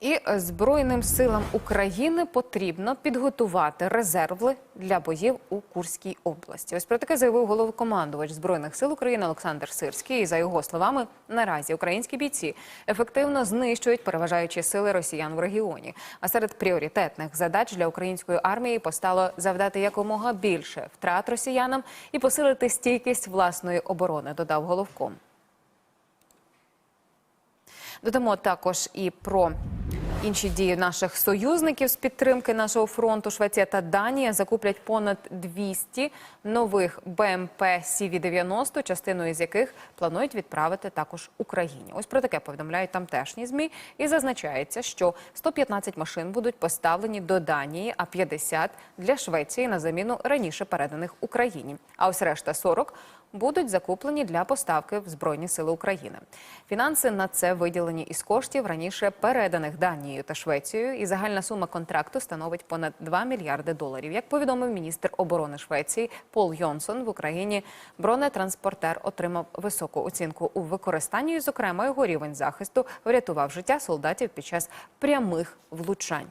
І Збройним силам України потрібно підготувати резерви для боїв у Курській області. Ось про таке заявив головкомандувач Збройних сил України Олександр Сирський. І за його словами, наразі українські бійці ефективно знищують переважаючі сили росіян в регіоні. А серед пріоритетних задач для української армії постало завдати якомога більше втрат росіянам і посилити стійкість власної оборони. Додав головком. Додамо також і про інші дії наших союзників з підтримки нашого фронту. Швеція та Данія закуплять понад 200 нових БМП СІВІ-90, частину із яких планують відправити також Україні. Ось про таке повідомляють тамтешні змі. І зазначається, що 115 машин будуть поставлені до Данії, а 50 для Швеції на заміну раніше переданих Україні. А ось решта 40 будуть закуплені для поставки в Збройні Сили України. Фінанси на це виділені із коштів раніше переданих Данією та Швецією, і загальна сума контракту становить понад 2 мільярди доларів. Як повідомив міністр оборони Швеції Пол Йонсон, в Україні бронетранспортер отримав високу оцінку у використанні. і, Зокрема, його рівень захисту врятував життя солдатів під час прямих влучань.